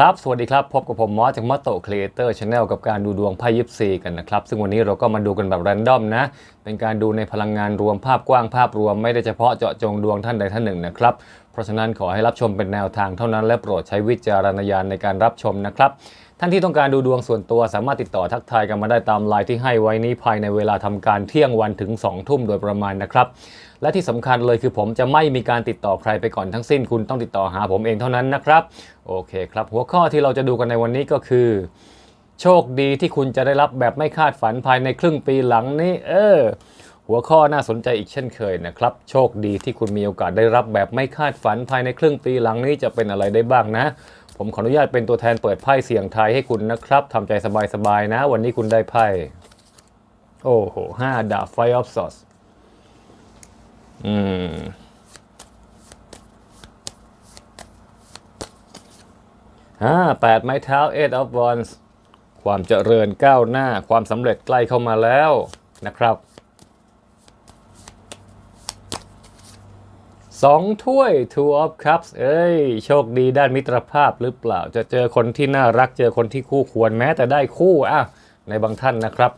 ครับ สวัสดีครับ พบกับผมมอสจากมอสโตครีเอเตอร์ชาแนลกับการดูดวงไพ่ยิปซีกันนะครับ ซึ่งวันนี้เราก็มาดูกันแบบแรนดอมนะ เป็นการดูในพลังงานรวมภาพกว้างภาพรวมไม่ได้เฉพาะเจาะจงดวงท่านใดท่านหนึ่งนะครับ เพราะฉะนั้นขอให้รับชมเป็นแนวทางเท่านั้นและโปรดใช้วิจารณญาณในการรับชมนะครับ ท่านที่ต้องการดูดวงส่วนตัวสามารถติดต่อทักทายกันมาได้ตามไลน์ที่ให้ไว้นี้ภายในเวลาทำการเที่ยงวันถึง 2 ทุ่มโดยประมาณนะครับ และที่สำคัญเลยคือผมจะไม่มีการติดต่อใครไปก่อนทั้งสิ้น คุณต้องติดต่อหาผมเองเท่านั้นนะครับ โอเคครับ หัวข้อที่เราจะดูกันในวันนี้ก็คือ โชคดีที่คุณจะได้รับแบบไม่คาดฝันภายในครึ่งปีหลังนี้ เออ หัวข้อน่าสนใจอีกเช่นเคยนะครับ โชคดีที่คุณมีโอกาสได้รับแบบไม่คาดฝันภายในครึ่งปีหลังนี้จะเป็นอะไรได้บ้างนะ ผมขออนุญาตเป็นตัวแทนเปิดไพ่เสียงไทยให้คุณนะครับทำใจสบายๆนะ วันนี้คุณได้ไพ่ โอ้โหห้าดาบไฟออฟซอสอืมอ่าแปดไม้เท้า eight of wands ความเจริญก้าวหน้าความสำเร็จใกล้เข้ามาแล้วนะครับ สองถ้วย two of cups เอ้ย โชคดีด้านมิตรภาพหรือเปล่า จะเจอคนที่น่ารัก เจอคนที่คู่ควรแม้แต่ได้คู่อะในบางท่านนะครับ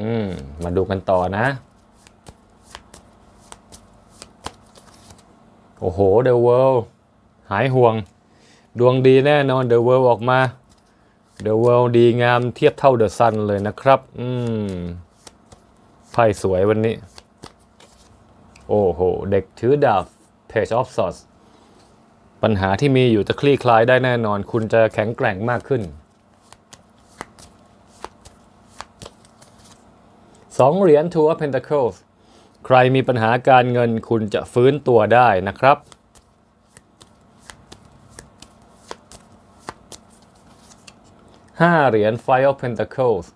อืม มาดูกันต่อนะ โอ้โห The World หายห่วง ดวงดีแน่นอน The World ออกมา The World ดีงามเทียบเท่า The Sun เลยนะครับ อืม ไพ่สวยวันนี้ โอ้โห เด็กถือดาบ Page of Swords ปัญหาที่มีอยู่จะคลี่คลายได้แน่นอน คุณจะแข็งแกร่งมากขึ้นสองเหรียญ Two of Pentacles ใครมีปัญหาการเงินคุณจะฟื้นตัวได้นะครับ ห้าเหรียญ Five of Pentacles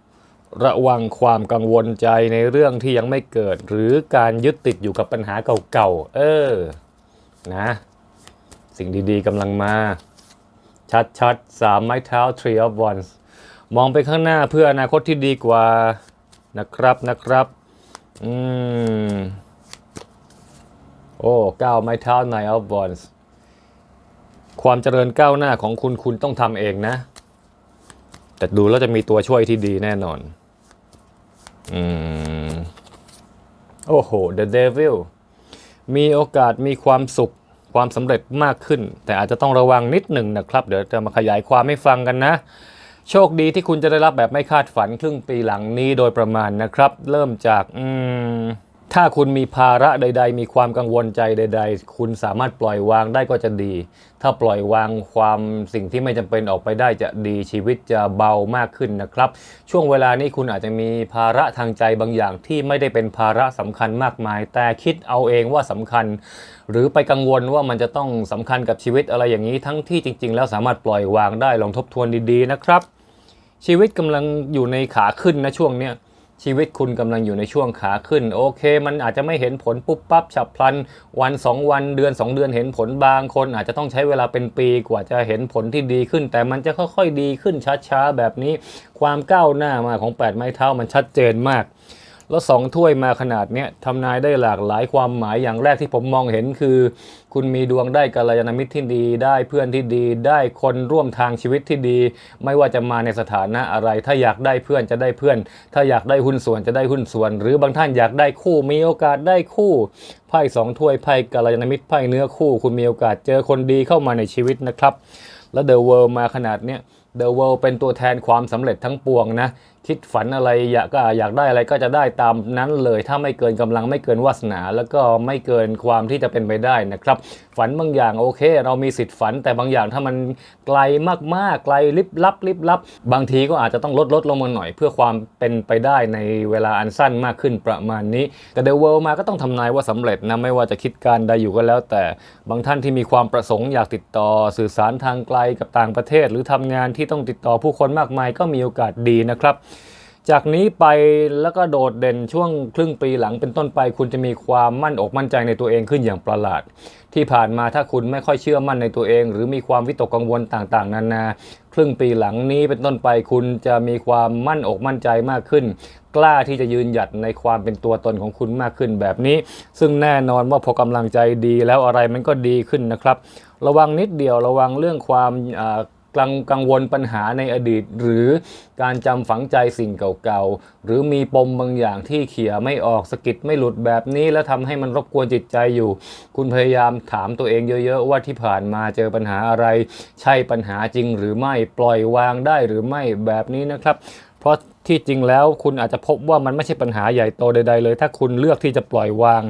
ระวังความกังวลใจในเรื่องที่ยังไม่เกิด หรือการยึดติดอยู่กับปัญหาเก่าๆ เออ นะ สิ่งดีๆกำลังมา ชัดๆสามไม้เท้า Three of Wands มองไปข้างหน้าเพื่ออนาคตที่ดีกว่านะครับนะครับอืมโอ้เก้าไม้เท้า Nine of Wands ความเจริญก้าวหน้าของคุณคุณต้องทำเองนะ แต่ดูแล้วจะมีตัวช่วยที่ดีแน่นอน อืม โอ้โห The Devil มีโอกาสมีความสุขความสำเร็จมากขึ้น แต่อาจจะต้องระวังนิดหนึ่งนะครับ เดี๋ยวจะมาขยายความให้ฟังกันนะ โชคดีที่คุณจะได้รับแบบไม่คาดฝันครึ่งปีหลังนี้โดยประมาณนะครับ เริ่มจากอืม ถ้าคุณมีภาระใด ๆ มีความกังวลใจใด ๆ คุณสามารถปล่อยวางได้ก็จะดี ถ้าปล่อยวางความสิ่งที่ไม่จำเป็นออกไปได้จะดีชีวิตจะเบามากขึ้นนะครับ ช่วงเวลานี้คุณอาจจะมีภาระทางใจบางอย่างที่ไม่ได้เป็นภาระสำคัญมากมาย แต่คิดเอาเองว่าสำคัญ หรือไปกังวลว่ามันจะต้องสำคัญกับชีวิตอะไรอย่างนี้ ทั้งที่จริง ๆ แล้วสามารถปล่อยวางได้ลองทบทวนดีๆนะครับชีวิตกำลังอยู่ในขาขึ้นนะช่วงเนี้ย ชีวิตคุณกำลังอยู่ในช่วงขาขึ้น โอเค มันอาจจะไม่เห็นผลปุ๊บปั๊บฉับพลัน วัน 2 วันเดือน 2 เดือนเห็นผลบางคน อาจจะต้องใช้เวลาเป็นปีกว่าจะเห็นผลที่ดีขึ้น แต่มันจะค่อยๆดีขึ้นช้าๆแบบนี้ ความก้าวหน้ามาของ 8 ไม้เท้ามันชัดเจนมาก แล้วสองถ้วยมาขนาดเนี้ยทำนายได้หลากหลายความหมายอย่างแรกที่ผมมองเห็นคือ คุณมีดวงได้กัลยาณมิตรที่ดี ได้เพื่อนที่ดี ได้คนร่วมทางชีวิตที่ดี ไม่ว่าจะมาในสถานะอะไร ถ้าอยากได้เพื่อนจะได้เพื่อน ถ้าอยากได้หุ้นส่วนจะได้หุ้นส่วน หรือบางท่านอยากได้คู่มีโอกาสได้คู่ไพ่สองถ้วยไพ่กัลยาณมิตรไพ่เนื้อคู่ คุณมีโอกาสเจอคนดีเข้ามาในชีวิตนะครับ แล้วเดอะเวิลด์มาขนาดเนี้ย The World เป็นตัวแทนความสำเร็จทั้งปวงนะ คิดฝันอะไรอยากก็อยากได้อะไรก็จะได้ตามนั้นเลย ถ้าไม่เกินกำลังไม่เกินวาสนา แล้วก็ไม่เกินความที่จะเป็นไปได้นะครับ ฝันบางอย่างโอเค เรามีสิทธิ์ฝัน แต่บางอย่างถ้ามันไกลมากๆไกลลิบลับลิบลับ บางทีก็อาจจะต้องลดลดลงมาหน่อย เพื่อความเป็นไปได้ในเวลาอันสั้นมากขึ้นประมาณนี้ แต่ The World มาก็ต้องทำนายว่าสำเร็จนะไม่ว่าจะคิดการใดอยู่ก็แล้ว แต่บางท่านที่มีความประสงค์อยากติดต่อสื่อสารทางไกลกับต่างประเทศ หรือทำงานที่ต้องติดต่อผู้คนมากมายก็มีโอกาสดีนะครับ จากนี้ไปแล้วก็โดดเด่นช่วงครึ่งปีหลังเป็นต้นไป คุณจะมีความมั่นอกมั่นใจในตัวเองขึ้นอย่างประหลาด ที่ผ่านมาถ้าคุณไม่ค่อยเชื่อมั่นในตัวเอง หรือมีความวิตกกังวลต่างๆ นานาครึ่งปีหลังนี้เป็นต้นไปคุณจะมีความมั่นอกมั่นใจมากขึ้น กล้าที่จะยืนหยัดในความเป็นตัวตนของคุณมากขึ้นแบบนี้ ซึ่งแน่นอนว่าพอกำลังใจดีแล้วอะไรมันก็ดีขึ้นนะครับ ระวังนิดเดียวระวังเรื่องความ กังกังวลปัญหาในอดีต หรือการจำฝังใจสิ่งเก่าๆ หรือมีปมบางอย่างที่เขี่ยไม่ออกสกิดไม่หลุดแบบนี้ แล้วทำให้มันรบกวนจิตใจอยู่ คุณพยายามถามตัวเองเยอะๆ ว่าที่ผ่านมาเจอปัญหาอะไร ใช่ปัญหาจริงหรือไม่ปล่อยวางได้หรือไม่แบบนี้นะครับ เพราะที่จริงแล้วคุณอาจจะพบว่ามันไม่ใช่ปัญหาใหญ่โตใด ๆ เลย ถ้าคุณเลือกที่จะปล่อยวาง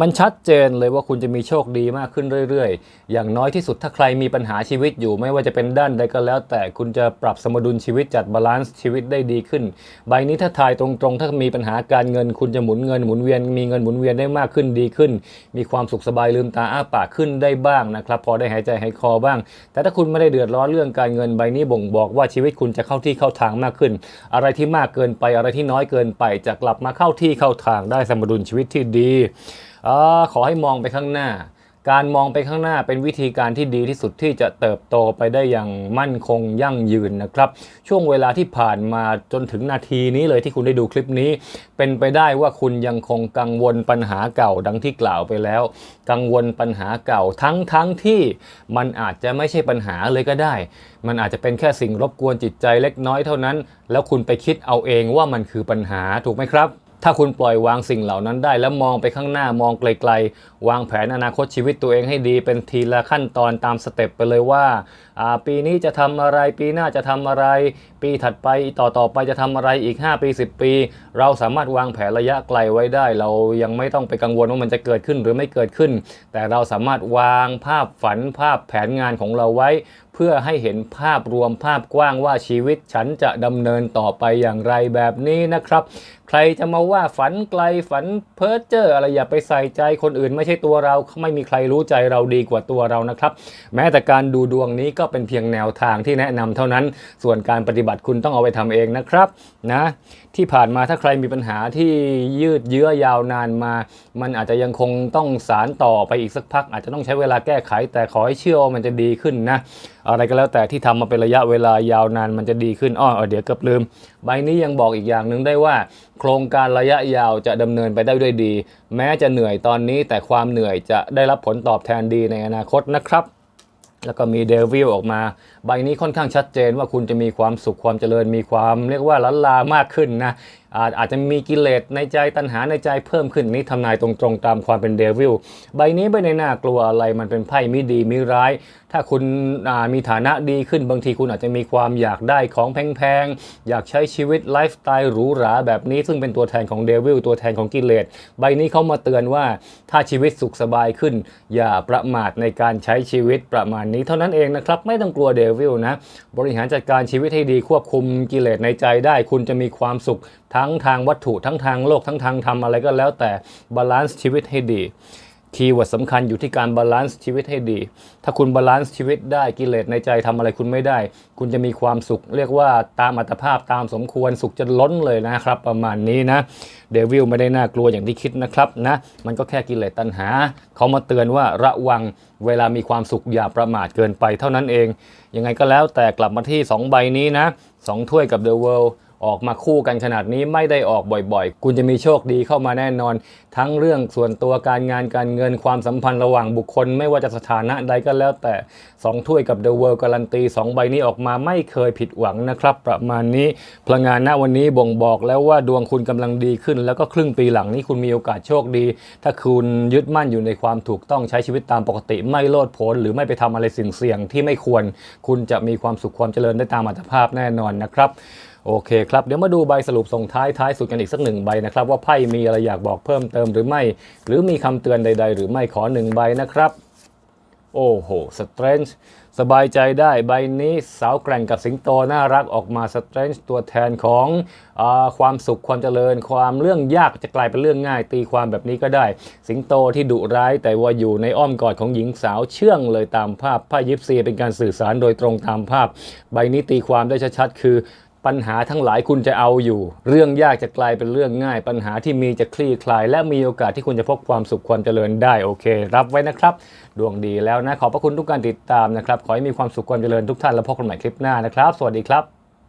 มันชัดเจนเลยว่าคุณจะมีโชคดีมากขึ้นเรื่อยๆ อย่างน้อยที่สุดถ้าใครมีปัญหาชีวิตอยู่ไม่ว่าจะเป็นด้านใดก็แล้ว แต่คุณจะปรับสมดุลชีวิตจัดบาลานซ์ชีวิตได้ดีขึ้น ใบนี้ถ้าทายตรงๆ ถ้ามีปัญหาการเงิน คุณจะหมุนเงินหมุนเวียนมีเงินหมุนเวียนได้มากขึ้นดีขึ้น มีความสุขสบายลืมตาอ้าปากขึ้นได้บ้างนะครับพอได้หายใจหายคอบ้าง แต่ถ้าคุณไม่ได้เดือดร้อนเรื่องการเงินใบนี้บ่งบอกว่าชีวิตคุณจะเข้าที่เข้าทางมากขึ้น อะไรที่มากเกินไปอะไรที่น้อยเกินไปจะกลับมาเข้าที่เข้าทางได้สมดุลชีวิตที่ดีอขอให้มองไปข้างหน้า การมองไปข้างหน้าเป็นวิธีการที่ดีที่สุดที่จะเติบโตไปได้อย่างมั่นคงยั่งยืนนะครับ ช่วงเวลาที่ผ่านมาจนถึงนาทีนี้เลยที่คุณได้ดูคลิปนี้ เป็นไปได้ว่าคุณยังคงกังวลปัญหาเก่าดังที่กล่าวไปแล้ว กังวลปัญหาเก่าทั้งทั้งที่มันอาจจะไม่ใช่ปัญหาเลยก็ได้ มันอาจจะเป็นแค่สิ่งรบกวนจิตใจเล็กน้อยเท่านั้น แล้วคุณไปคิดเอาเองว่ามันคือปัญหาถูกไหมครับ ถ้าคุณปล่อยวางสิ่งเหล่านั้นได้ แล้วมองไปข้างหน้ามองไกลๆ วางแผนอนาคตชีวิตตัวเองให้ดีเป็นทีละขั้นตอนตามสเต็ปไปเลยว่า ปีนี้จะทำอะไรปีหน้าจะทำอะไร ปีถัดไปต่อต่อไปจะทำอะไรอีก 5 ปี 10 ปี เราสามารถวางแผนระยะไกลไว้ได้ เรายังไม่ต้องไปกังวลว่ามันจะเกิดขึ้นหรือไม่เกิดขึ้น แต่เราสามารถวางภาพฝันภาพแผนงานของเราไว้ เพื่อให้เห็นภาพรวมภาพกว้างว่าชีวิตฉันจะดำเนินต่อไปอย่างไรแบบนี้นะครับ ใครจะมาว่าฝันไกลฝันเพ้อเจ้ออะไรอย่าไปใส่ใจคนอื่นไม่ใช่ตัวเราไม่มีใครรู้ใจเราดีกว่าตัวเรานะครับ แม้แต่การดูดวงนี้ก็เป็นเพียงแนวทางที่แนะนำเท่านั้น ส่วนการปฏิบัติคุณต้องเอาไปทำเองนะครับนะที่ผ่านมาถ้าใครมีปัญหาที่ยืดเยื้อยาวนานมา มันอาจจะยังคงต้องสารต่อไปอีกสักพัก อาจจะต้องใช้เวลาแก้ไขแต่ขอให้เชื่อว่ามันจะดีขึ้นนะอะไรก็แล้วแต่ที่ทำมาเป็นระยะเวลายาวนานมันจะดีขึ้นอ้อเดี๋ยวเกือบลืม ใบนี้ยังบอกอีกอย่างหนึ่งได้ว่า โครงการระยะยาวจะดำเนินไปได้ด้วยดี แม้จะเหนื่อยตอนนี้แต่ความเหนื่อยจะได้รับผลตอบแทนดีในอนาคตนะครับ แล้วก็มีเดวิลออกมา ใบนี้ค่อนข้างชัดเจนว่าคุณจะมีความสุขความเจริญมีความเรียกว่าล้นลามากขึ้นนะอาจอาจจะมีกิเลสในใจตัณหาในใจเพิ่มขึ้นนี่ทำนายตรงๆตามความเป็นเดวิลใบนี้ไม่ได้น่ากลัวอะไรมันเป็นไพ่ม่ดีม่ร้าย ถ้าคุณมีฐานะดีขึ้นบางทีคุณอาจจะมีความอยากได้ของแพงๆ อยากใช้ชีวิตไลฟ์สไตล์หรูหราแบบนี้ ซึ่งเป็นตัวแทนของเดวิลตัวแทนของกิเลสใบนี้เขามาเตือนว่าถ้าชีวิตสุขสบายขึ้น อย่าประมาทในการใช้ชีวิตประมาณนี้เท่านั้นเองนะครับไม่ต้องกลัวเดวิลนะบริหารจัดการชีวิตให้ดีควบคุมกิเลสในใจได้ คุณจะมีความสุขทั้งทางวัตถุทั้งทางโลกทั้งทางธรรมอะไรก็แล้วแต่บาลานซ์ชีวิตให้ดี คีย์เวิร์ดสำคัญอยู่ที่การบาลานซ์ชีวิตให้ดี ถ้าคุณบาลานซ์ชีวิตได้กิเลสในใจทำอะไรคุณไม่ได้ คุณจะมีความสุข เรียกว่าตามอัตภาพตามสมควรสุขจะล้นเลยนะครับ ประมาณนี้นะเดวิลไม่ได้น่ากลัวอย่างที่คิดนะครับนะมันก็แค่กิเลสตัณหา เขามาเตือนว่าระวังเวลามีความสุขอย่าประมาทเกินไปเท่านั้นเอง ยังไงก็แล้วแต่กลับมาที่ 2 ใบนี้นะสองถ้วยกับ The World อ ออกมาคู่กันขนาดนี้ไม่ได้ออกบ่อยๆ คุณจะมีโชคดีเข้ามาแน่นอน ทั้งเรื่องส่วนตัวการงานการเงินความสัมพันธ์ระหว่างบุคคล ไม่ว่าจะสถานะใดก็แล้วแต่ 2 ถ้วยกับ The World การันตี 2 ใบนี้ออกมาไม่เคยผิดหวังนะครับ ประมาณนี้พลังงานณวันนี้บ่งบอกแล้วว่าดวงคุณกำลังดีขึ้น แล้วก็ครึ่งปีหลังนี้คุณมีโอกาสโชคดี ถ้าคุณยึดมั่นอยู่ในความถูกต้องใช้ชีวิตตามปกติไม่โลดโผนหรือไม่ไปทำอะไรสิ่งเสี่ยงที่ไม่ควร คุณจะมีความสุขความเจริญได้ตามอัตภาพแน่นอนนะครับ โอเคครับ เดี๋ยวมาดูใบสรุปส่งท้ายท้ายสุดกันอีกสักหนึ่งใบนะครับ ว่าไพ่มีอะไรอยากบอกเพิ่มเติมหรือไม่ หรือมีคำเตือนใด ๆ หรือไม่ขอหนึ่งใบนะครับ โอ้โหสเตรนจ์สบายใจได้ใบนี้สาวแกร่งกับสิงโตน่ารักออกมาสเตรนจ์ตัวแทนของอความสุขความเจริญ ความเรื่องยากจะกลายเป็นเรื่องง่าย ตีความแบบนี้ก็ได้ สิงโตที่ดุร้ายแต่ว่าอยู่ในอ้อมกอดของหญิงสาวเชื่องเลยตามภาพไพ่ยิปซีเป็นการสื่อสารโดยตรงตามภาพ ใบนี้ตีความได้ชัดๆ คือ ปัญหาทั้งหลายคุณจะเอาอยู่ เรื่องยากจะกลายเป็นเรื่องง่าย ปัญหาที่มีจะคลี่คลาย และมีโอกาสที่คุณจะพบความสุขความเจริญได้โอเค รับไว้นะครับ ดวงดีแล้วนะ ขอบพระคุณทุกการติดตามนะครับ ขอให้มีความสุขความเจริญทุกท่านแล้วพบกันใหม่คลิปหน้านะครับ สวัสดีครับ